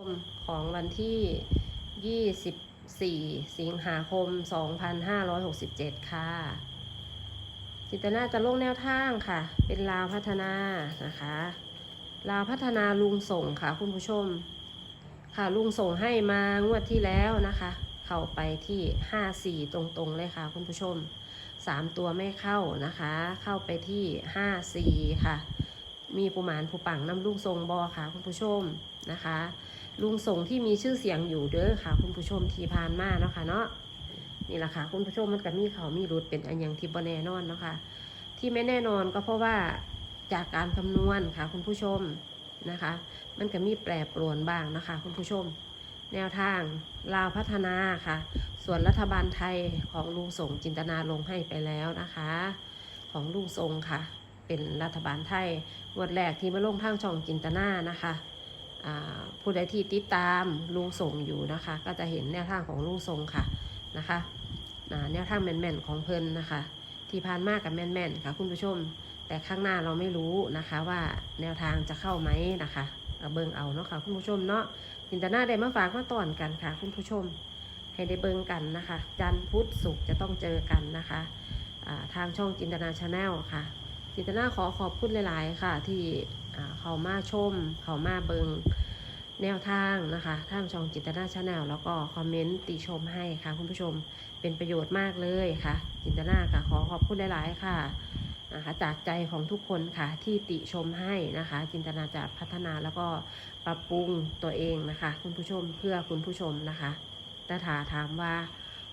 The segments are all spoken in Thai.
ชมของวันที่ 24 สิงหาคม 2567 ค่ะ จิตนาจะลงแนวทางค่ะ เป็นลาวพัฒนานะคะ ลาวพัฒนาลุงส่งค่ะคุณผู้ชม ค่ะลุงส่งให้มางวดที่แล้วนะคะ เข้าไปที่ 54 ตรงๆเลยค่ะคุณผู้ชม 3 ตัวไม่เข้านะคะ เข้าไปที่ 54 ค่ะ มีผู้หมานผู้ปังน้ำลุงทรงบอค่ะคุณผู้ชมนะคะ ลุงส่งที่มีชื่อเสียงอยู่เด้อค่ะ คุณผู้ชมที่ผ่านมาเนาะค่ะเนาะนี่แหละค่ะ คุณผู้ชมมันก็มีเขามีรุดเป็นอันยังที่บแน่นอนเนาะค่ะ ที่ไม่แน่นอนก็เพราะว่าจากการคำนวณค่ะ คุณผู้ชมนะคะ มันก็มีแปรปรวนบ้างนะคะ คุณผู้ชม แนวทางลาวพัฒนาค่ะ ส่วนรัฐบาลไทยของลุงส่งจินตนาลงให้ไปแล้วนะคะ ของลุงทรงค่ะ เป็นรัฐบาลไทยงวดแรกที่มาลงทางช่องจินตนานะคะ ผู้ใดที่ติดตามลุงส่งอยู่นะคะ ก็จะเห็นแนวทางของลุงส่งค่ะนะคะแนวทางแม่นๆของเพิ่นนะคะ ที่ผ่านมากกับแม่นๆค่ะ คุณผู้ชม แต่ข้างหน้าเราไม่รู้นะคะว่าแนวทางจะเข้าไหมนะคะเเบิ่งเอาเนาะค่ะคุณผู้ชมเนาะจินตนาได้มาฝากมาตอนกันค่ะ คุณผู้ชม ให้ได้เบิ่งกันนะคะ จันทร์พุธศุกร์จะต้องเจอกันนะคะทางช่องจินตนาชาแนลค่ะ จินตนาขอขอบคุณหลาย ๆ ค่ะที่ เขามาชม เขามาเบิงแนวทางนะคะทางช่องจินตนาชาแนลแล้วก็คอมเมนต์ติชมให้ค่ะคุณผู้ชมเป็นประโยชน์มากเลยค่ะ จินตนาค่ะขอขอบคุณหลาย ๆ ค่ะนะคะจากใจของทุกคนค่ะที่ติชมให้นะคะ จินตนาจะพัฒนาแล้วก็ปรับปรุงตัวเองนะคะ คุณผู้ชมเพื่อคุณผู้ชมนะคะแต่ถาถามว่า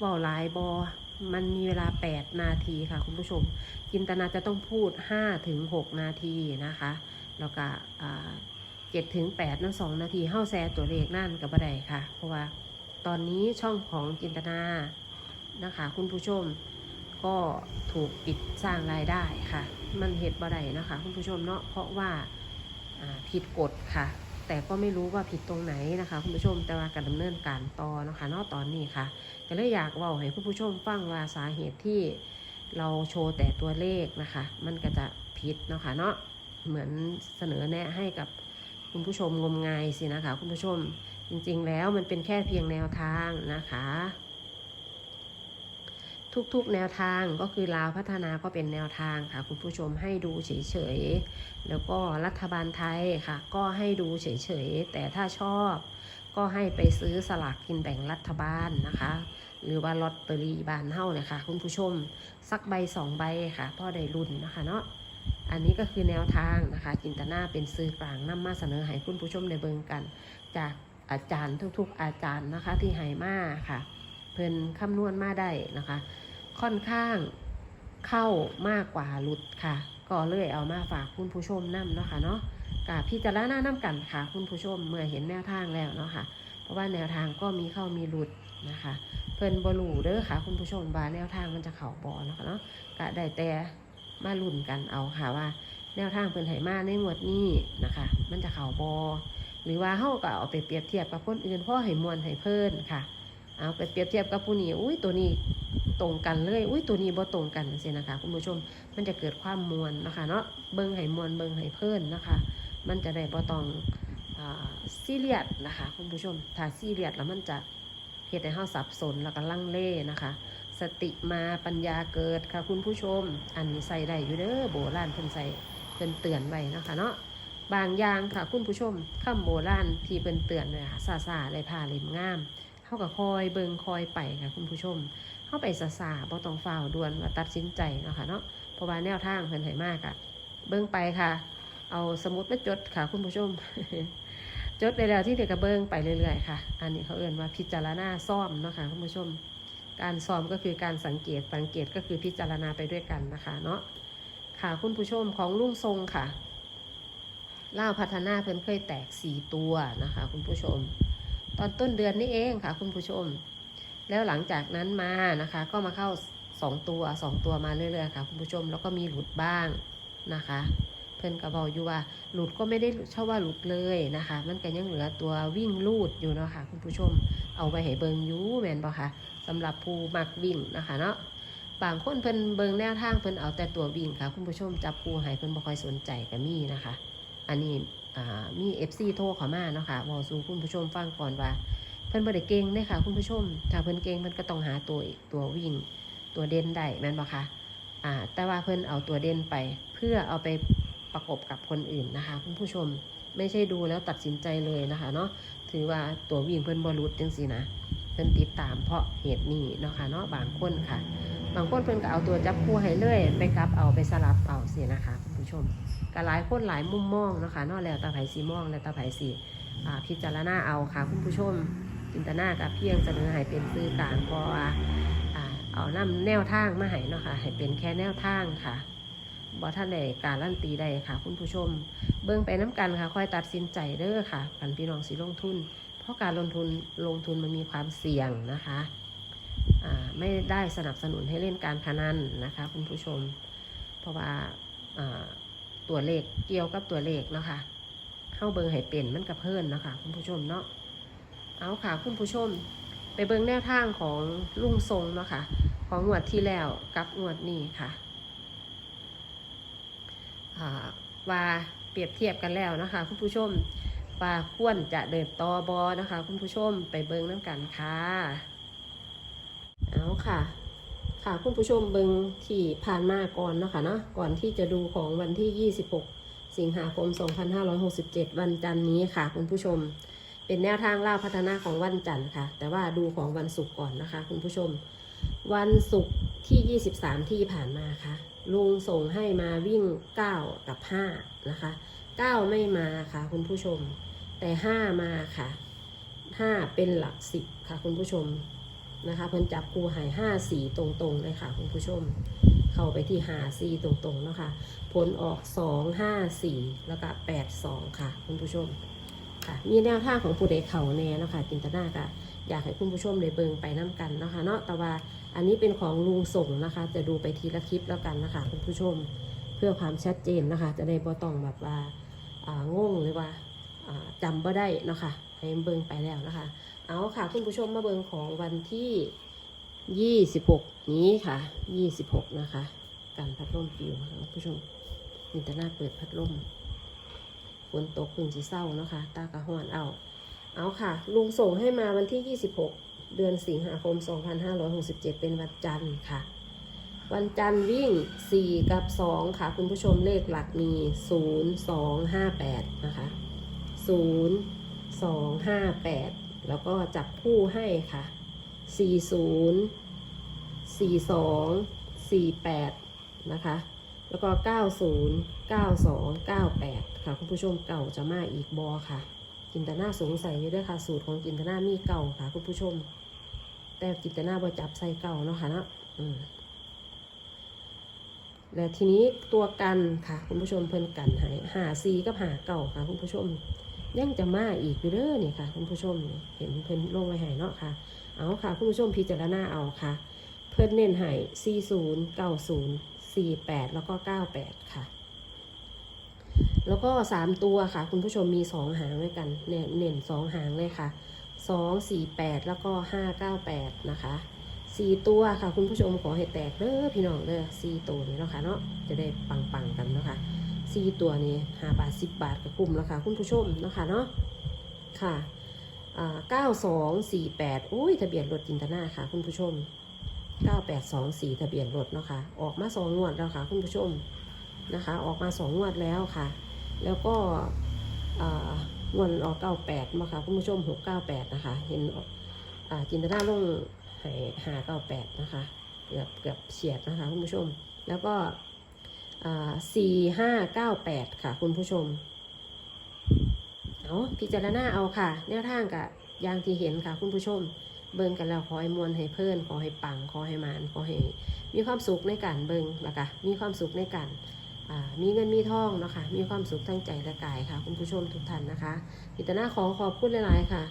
ว่าหลายบอมันมีเวลา 8 นาทีค่ะ คุณผู้ชม จินตนาจะต้องพูด5ถึง6นาทีนะคะ แล้วก็เจ็ดถึง8นั่น2นาทีเข้าแซตัวเลขนั่นกับบัไดค่ะ เพราะว่าตอนนี้ช่องของจินตนานะคะ คุณผู้ชมก็ถูกปิดสร้างรายได้ค่ะ มันเหตุบัไดนะคะ คุณผู้ชมเนาะเพราะว่าผิดกฎค่ะ แต่ก็ไม่รู้ว่าผิดตรงไหนนะคะ คุณผู้ชมแต่ว่าการดำเนินการต่อนะคะนาะตอนนี้ค่ะก็เลยอยากว่าให้คุณผู้ชมฟังว่าสาเหตุที่เราโชว์แต่ตัวเลขนะคะ มันก็จะผิดเนาะคะเนาะ เหมือนเสนอแนะให้กับคุณผู้ชมงมงายสินะคะ คุณผู้ชมจริง ๆ แล้วมันเป็นแค่เพียงแนวทางนะคะ ทุกๆแนวทางก็คือลาวพัฒนาก็เป็นแนวทางค่ะ คุณผู้ชมให้ดูเฉยๆแล้วก็รัฐบาลไทยค่ะ ก็ให้ดูเฉยๆแต่ถ้าชอบก็ให้ไปซื้อสลากกินแบ่งรัฐบาลนะคะ หรือว่าลอตเตอรี่บานเฮ้าเนี่ยค่ะ คุณผู้ชมสักใบสองใบค่ะพ่อได้รุ่นนะคะเนาะ อันนี้ก็คือแนวทางนะคะ จินตนาเป็นสื่อกลางนำมาเสนอให้คุณผู้ชมได้เบิงกัน จากอาจารย์ทุกๆ อาจารย์นะคะที่ให้มาค่ะ เพิ่นคำนวณมาได้นะคะ ค่อนข้างเข้ามากกว่าหลุดค่ะ ก็เลยเอามาฝากคุณผู้ชมนำเนาะค่ะเนาะกับพิจารณานํกันค่ะ คุณผู้ชมเมื่อเห็นแนวทางแล้วเนาะค่ะ เพราะว่าแนวทางก็มีเข้ามีหลุดนะคะ เพิ่นบรูเด้อค่ะ คุณผู้ชมว่าแนวทางมันจะเข่าบอนะคะเนาะก็ได้แต่ มาลุ้นกันเอาค่ะว่า แนวทางเพิ่นไหมาในงวดนี้นะคะ มันจะเข่าบอหรือว่าเฮาก็เอาไปเปรียบเทียบกับคนอื่นพ่อให้มวลให้เพิ่นค่ะ เอาไปเปรียบเทียบกับผู้นี้อุ้ยตัวนี้ตรงกันเลย อุ้ยตัวนี้บ่ตรงกันจังซี่นะคะคุณผู้ชมมันจะเกิดความมวลนะคะเนาะเบิ่งให้มวลเบิ่งให้เพิ่นนะคะ มันจะได้บ่ต้องซีเรียสนะคะคุณผู้ชมถ้าซีเรียสแล้วมันจะเหตุให้เฮาสับสนแล้วก็ลังเลนะคะ สติมาปัญญาเกิดค่ะคุณผู้ชม อันนี้ใส่ได้อยู่เด้อโบราณเพิ่นใส่เพิ่นเตือนไว้นะคะเนาะบางอย่างค่ะคุณผู้ชมคำโบราณที่เพิ่นเตือนเลยค่ะซาซาๆเลยพาเล่มงามเฮาก็คอยเบิงคอยไปค่ะคุณผู้ชมเฮาไปซาซาๆบ่ต้องฝ้าวด่วนว่าตัดสินใจเนาะค่ะเนาะเพราะว่าแนวทางเพิ่นให้มากอะเบิ่งไปค่ะ เอาสมุดมาจดค่ะคุณผู้ชมจดไปแล้วที่เด็กกระเบิ้งไปเรื่อยๆค่ะ อันนี้เขาเอ่นว่าพิจารณาซ่อมเนาะค่ะคุณผู้ชม การซ่อมก็คือการสังเกตสังเกตก็คือพิจารณาไปด้วยกันนะคะเนาะค่ะคุณผู้ชมของลุงทรงค่ะล่าพัฒนาเพิ่นเคยแตกสี่ตัวนะคะ คุณผู้ชม ตอนต้นเดือนนี้เองค่ะ คุณผู้ชม แล้วหลังจากนั้นมานะคะ ก็มาเข้าสองตัวสองตัวมาเรื่อยๆค่ะ คุณผู้ชมแล้วก็มีหลุดบ้างนะคะ เพิ่นก็บอกอยู่ว่า หลุดก็ไม่ได้เช่าว่าหลุดเลยนะคะ มันก็ยังเหลือตัววิ่งลูดอยู่เนาะค่ะ คุณผู้ชมเอาไปให้เบิงยูแมนบ่ค่ะ สำหรับผู้มักวิ่งนะคะเนาะบางคนเพิ่นเบิงแนวทางเพิ่นเอาแต่ตัววิ่งค่ะ คุณผู้ชมจับผู้ให้เพิ่นบ่ค่อยสนใจก็มีนะคะ อันนี้อ่ามี FC โทรเข้ามาเนาะค่ะวอสูคุณผู้ชมฟังก่อนว่า เพิ่นบ่ได้เก่งเด้ค่ะคุณผู้ชม ถ้าเพิ่นเก่งเพิ่นก็ต้องหาตัวตัววิ่งตัวเด่นได้แม่นบ่คะอ่าแต่ว่าเพิ่นเอาตัวเด่นไป เพื่อเอาไปประกบกับคนอื่นนะคะ คุณผู้ชมไม่ใช่ดูแล้วตัดสินใจเลยนะคะเนาะถือว่าตัววิ่งเพิ่นบ่รุดจังซี่นะ เพิ่นติดตามเพราะเหตุนี้เนาะค่ะเนาะบางคนค่ะ บางคนเพิ่นก็เอาตัวจับคู่ให้เลยไปกลับเอาไปสลับเอาสินะคะคุณผู้ชมก็หลายคนหลายมุมมองเนาะคะเนาะแล้วตาไผ่สีมองแล้วตาไผ่สีพิจารณาเอาค่ะคุณผู้ชมจินตนากับเพียงเสนอให้เป็นสื่อกลางเพราะว่าเอานำแนวทางมาให้เนาะค่ะให้เป็นแค่แนวทางค่ะบ่ท่านใดการลั่นตีใดค่ะ คุณผู้ชม เบิ่งไปน้กันค่ะ ค่อยตัดสินใจเด้อค่ะกันพี่น้องสิลงทุน เพราะการลงทุนลงทุนมันมีความเสี่ยงนะคะไม่ได้สนับสนุนให้เล่นการพนันนะคะคุณผู้ชม เพราะว่าตัวเลขเกี่ยวกับตัวเลขเนาะค่ะเข้าเบิงให้เป็นมันกระเพิ่นนะคะคุณผู้ชมเนาะเอาค่ะคุณผู้ชม ไปเบิงแนวทางของลุงทรงเนาะค่ะของงวดที่แล้วกับงวดนี้ค่ะว่าเปรียบเทียบกันแล้วนะคะคุณผู้ชม ว่าควรจะเดินต่อบอนะคะ คุณผู้ชมไปเบิ่งน้ำกันค่ะเอาค่ะ ค่ะคุณผู้ชมเบิ่งที่ผ่านมาก่อนเนาะคะเนาะก่อนที่จะดูของวันที่ 26 สิงหาคม 2567 วันจันทร์นี้ค่ะ คุณผู้ชม เป็นแนวทางเล่าพัฒนาของวันจันทร์ค่ะ แต่ว่าดูของวันศุกร์ก่อนนะคะ คุณผู้ชม วันศุกร์ที่ 23 ที่ผ่านมาค่ะลุงส่งให้มาวิ่ง 9 กับ 5 นะคะ 9 ไม่มาค่ะคุณผู้ชม แต่5มาค่ะ5เป็นหลัก10ค่ะคุณผู้ชมนะคะเพิ่นจับคูหาย5สีตรงๆเลยค่ะคุณผู้ชม เข้าไปที่หาซีตรงๆเนาะค่ะผลออก2 5 4แล้วก็8 2ค่ะคุณผู้ชมค่ะมีแนวท่าของผู้ใดเข่าแน่เนาะคะจินตนาก็อยากให้คุณผู้ชมได้เบิงไปน้กันนะคะเนาะแต่ว่าอันนี้เป็นของลุงส่งนะคะ จะดูไปทีละคลิปแล้วกันนะคะ คุณผู้ชมเพื่อความชัดเจนนะคะ จะได้บ่ต้องแบบว่างงหรือว่า จำบ่ได้เนาะคะให้เบิงไปแล้วนะคะ เอาค่ะคุณผู้ชมมาเบิงของวันที่ 26 นี้ค่ะ 26 นะคะ การพัดลมปิวค่ะคุณผู้ชมจินตนาเปิดพัดลมฝนตกพึ่งสีเศร้าเนาะคะตากระหอนเอา เอาค่ะ ลุงส่งให้มาวันที่ 26 เดือนสิงหาคม 2567 เป็นวันจันทร์ค่ะวันจันทร์วิ่ง 4 กับ 2 ค่ะ คุณผู้ชมเลขหลักมี 0 2 5 8 นะคะ 0 2 5 8 แล้วก็จับคู่ให้ค่ะ 40 42 48 นะคะ แล้วก็ 90 92 98 ค่ะ คุณผู้ชมเก่าจะมาอีกบอค่ะจินตนาสงสัยอยู่ด้วยค่ะ สูตรของจินตนามีเก่าค่ะ คุณผู้ชม แต่จินตนาบ่จับใส่เก่าเนาะค่ะนะอืมและทีนี้ตัวกันค่ะ คุณผู้ชมเพิ่นกันหายหาซีกับหาเก่าค่ะ คุณผู้ชม ยังจะมาอีกอยู่เด้อนี่ค่ะคุณผู้ชมนี่เห็นเพิ่นลงไว้ใหายเนาะค่ะ เอาค่ะคุณผู้ชมพิจารณาเอาค่ะ เพิ่นเน้นใหาย40 90 48 แล้วก็ 98 ค่ะ แล้วก็ 3 ตัวค่ะ คุณผู้ชมมี 2 หางด้วยกันเน้นเน้น2หางเลยค่ะ 2 4 8 แล้วก็ 5 9 8 นะคะ4ตัวค่ะ คุณผู้ชมขอให้แตกเด้อพี่น้องเด้อ4ตัวนี้เนาะค่ะเนาะจะได้ปังๆกันเนาะค่ะ 4ตัวนี้5บาท10บาทก็คุ้มแล้วค่ะคุณผู้ชมเนาะค่ะเนาะค่ะอ่า9248อุ้ยทะเบียนรถจินตนาค่ะ คุณผู้ชม9824ทะเบียนรถเนาะค่ะออกมาสองงวดแล้วค่ะ คุณผู้ชมนะคะ ออกมาสองงวดแล้วค่ะ แล้วก็งวดออก98มาค่ะ คุณผู้ชม698นะคะ เห็นจินตนาลงหายหา98นะคะ เกือบเกือบเฉียดนะคะ คุณผู้ชม แล้วก็ อ่า4598ค่ะ คุณผู้ชม เอาพิจารณาเอาค่ะ แนวทางกับอย่างที่เห็นค่ะ คุณผู้ชม เบิ่งกันแล้วขอให้มวลให้เพิ่นขอให้ปังขอให้มานขอให้มีความสุขในการเบิ่งแล้วก็มีความสุขในการอ่ามีเงินมีทองเนาะค่ะ มีความสุขทั้งใจและกายค่ะ คุณผู้ชมทุกท่านนะคะพิจารณาขอขอบคุณหลาย ๆ ค่ะ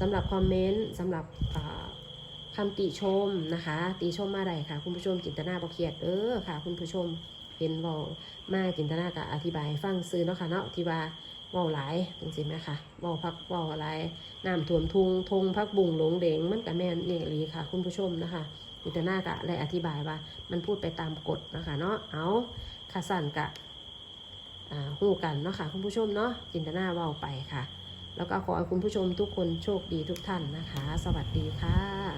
สำหรับคอมเมนต์สำหรับอ่าคำติชมนะคะ ติชมมาได้ค่ะ คุณผู้ชมจินตนาบ่เครียดเออค่ะ คุณผู้ชม เห็นเวามาจินตนาก็อธิบายฟังซื้อเนาะค่ะเนาะที่ว่าเว้าหลายจริงๆไหมคะเว้าพักเว้าอะไรน้ำท่วมทุงทงพักบุงหลงเดงมันกับแม่นนี่ลีค่ะ คุณผู้ชมนะคะอินตนากะได้อธิบายว่า มันพูดไปตามกฎนะคะเนาะเอาคาสันกะอ่าหู้กันเนาะค่ะคุณผู้ชมเนาะจินตนาเว้าไปค่ะ แล้วก็ขอให้คุณผู้ชมทุกคนโชคดีทุกท่านนะคะ สวัสดีค่ะ